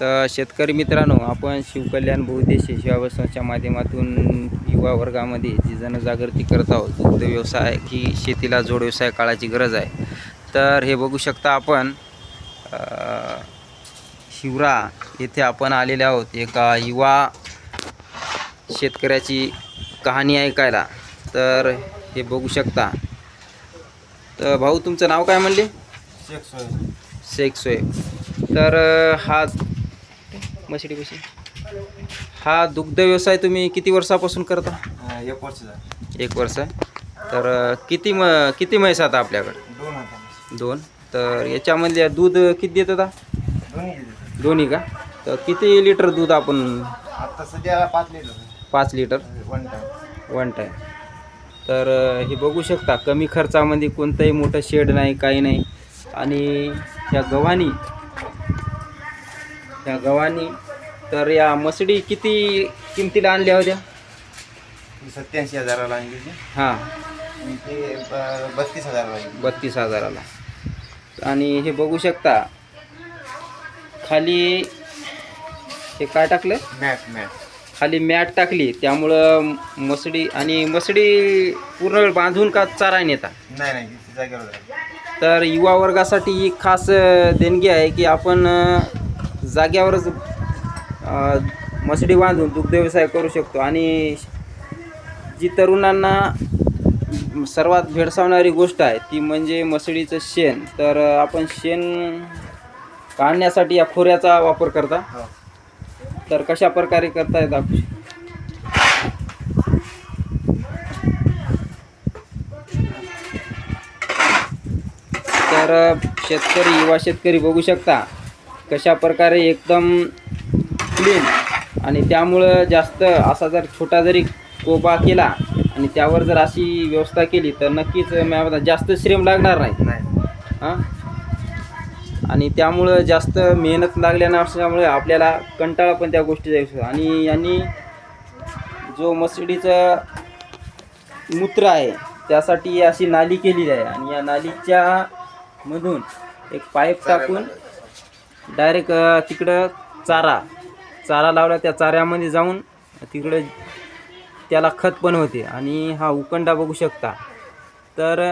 तर शेतकरी मित्रांनो आपण शिवकल्याण बहुउद्देशीय सेवासनाच्या माध्यमातून युवा वर्गामध्ये जी जनजागृती करत आहोत दुग्ध व्यवसाय की शेतीला जोड व्यवसाय काळाची गरज आहे. तर हे बघू शकता आपण शिवरा येथे आपण आलेले आहोत. एका युवा शेतकऱ्याची कहाणी ऐकायला. तर हे बघू शकता. तर भाऊ तुमचं नाव काय म्हणले? शेख सोहेल. शेख सोहेब तर हा मशिडी कशी हा दुग्ध व्यवसाय तुम्ही किती वर्षापासून करता? एक वर्ष झालं. एक वर्ष. तर किती म किती म्हैस आता आपल्याकडे? दोन आता दोन. तर याच्यामध्ये दूध किती देत आता दोन्ही दिले. दोन्ही का? तर किती लिटर दूध आपण आता सध्या पाच लिटर पाच litre? One time one time तर अ, हे बघू शकता कमी खर्चामध्ये कोणतंही मोठं शेड नाही काही नाही. आणि ह्या गव्हाणी ह्या गव्हाणी तर या मसडी किती किमतीला आणल्या होत्या? सत्याऐंशी हजाराला आणली होती. हां. आणि ते ब- बत्तीस हजाराला आणली. बत्तीस हजाराला. आणि हे बघू शकता खाली हे काय टाकलं? Mat mat. खाली मॅट टाकली त्यामुळं मसडी आणि मसडी पूर्ण वेळ बांधून का चारा नेता? नाही नाही जागेवर तर युवा वर्गासाठी ही खास अ, देणगी आहे की आपण अ, जाग्यावरच मसडी बांधून दुग्ध व्यवसाय करू शकतो. आणि जी तरुणांना सर्वात भेडसावणारी गोष्ट आहे ती म्हणजे मसडीचं शेण. तर आपण शेण काढण्यासाठी या खोऱ्याचा वापर करता. हो. तर कशा प्रकारे करता येतात तर शेतकरी युवा शेतकरी बघू शकता कशा प्रकारे एकदम क्लीन आणि त्यामुळं जास्त असा जर छोटा जरी कोबा केला आणि त्यावर जर अशी व्यवस्था केली तर नक्कीच मला जास्त श्रम लागणार नाही. हां? आणि त्यामुळं जास्त मेहनत लागल्या नसल्यामुळे आपल्याला कंटाळा पण त्या गोष्टीचा येऊ शकतो. आणि यांनी जो मसडीचं मूत्र आहे त्यासाठी अशी नाली केलेली आहे. आणि या नालीच्या मधून एक पाईप टाकून डायरेक्ट तिकडं चारा चारा लावला त्या चाऱ्यामध्ये जाऊन तिकडं त्याला खत पण होते. आणि हा उकंडा बघू शकता. तर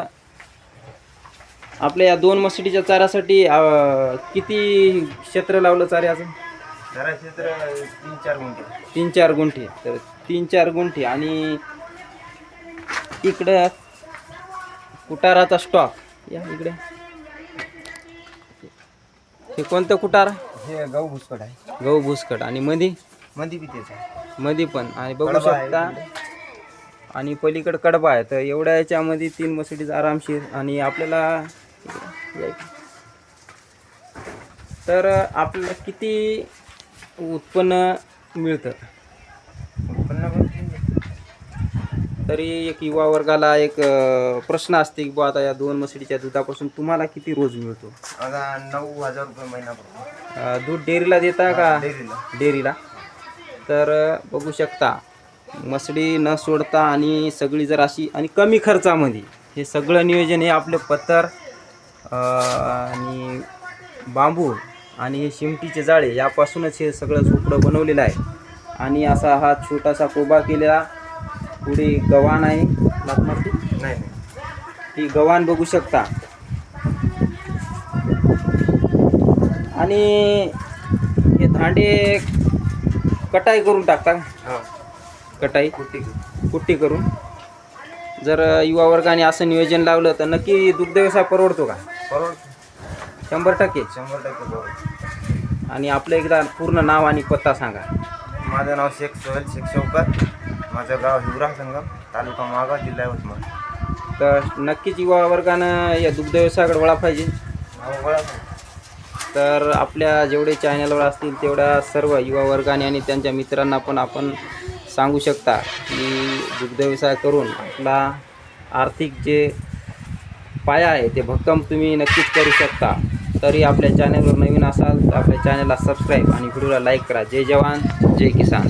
आपल्या या दोन मसडीच्या चाऱ्यासाठी किती क्षेत्र लावलं चाऱ्याचं क्षेत्र तीन चार गुंठे. तीन चार गुंठे. तर तीन चार गुंठे. आणि इकडं कुटाराचा स्टॉक या इकडे. हे कोणतं कुटार? हे गहू भुसकट आहे. गहू भुसकट. आणि मधी? मंदी बी तेच आहे. मधी पण. आणि बघू कडबा आहे शकता. आणि पलीकडे कडबा आहे. तर एवढ्या याच्यामध्ये तीन मसडीच आरामशीर. आणि आपल्याला. तर आपल्याला किती उत्पन्न मिळतं उत्पन्न पण तीन आहे. तरी एक युवा वर्गाला एक अ, प्रश्न असते की बुवा आता या दोन मसडीच्या दुधापासून तुम्हाला किती रोज मिळतो? आता नऊ हजार रुपये महिना पडतो अ, दूध डेअरीला देता का? डेअरीला. डेअरीला. तर अ, बघू शकता मसडी न सोडता आणि सगळी जर अशी आणि कमी खर्चामध्ये हे सगळं नियोजन हे आपलं पत्तर अ, आणि बांबू आणि हे शिमटीचे जाळे यापासूनच हे सगळं झोपडं बनवलेलं आहे. आणि असा हा छोटासा कोबा केलेला पुढे गव्हाण आहे? नाही. ही गव्हाण बघू शकता. आणि हे धांडे कटाई करून टाकता कटाई? कुट्टी कुट्टी करून. जर युवा वर्गाने असं नियोजन लावलं तर नक्की दुग्ध व्यवसाय परवडतो का? परवडतो. शंभर टक्के. शंभर टक्के परवडतो. आणि आपलं एकदा पूर्ण नाव आणि पत्ता सांगा. माझं नाव शेख सोहेल शेख शौकत. माझं गाव हिवरा संगम तालुका मागाव जिल्हा यवतमाळ. तर नक्कीच युवा वर्गानं या दुग्ध व्यवसायाकडे वळा पाहिजे. हो, वळा. तर आपल्या जेवढे चॅनलवर असतील तेवढ्या सर्व युवा वर्गाने आणि त्यांच्या मित्रांना पण आपण सांगू शकता की दुग्ध व्यवसाय करून आपला आर्थिक जे पाया आहे ते भक्कम तुम्ही नक्कीच करू शकता. तरी आपल्या चॅनलवर नवीन असाल तर आपल्या चॅनलला सबस्क्राईब आणि व्हिडिओला लाईक करा. जय जवान जय किसान.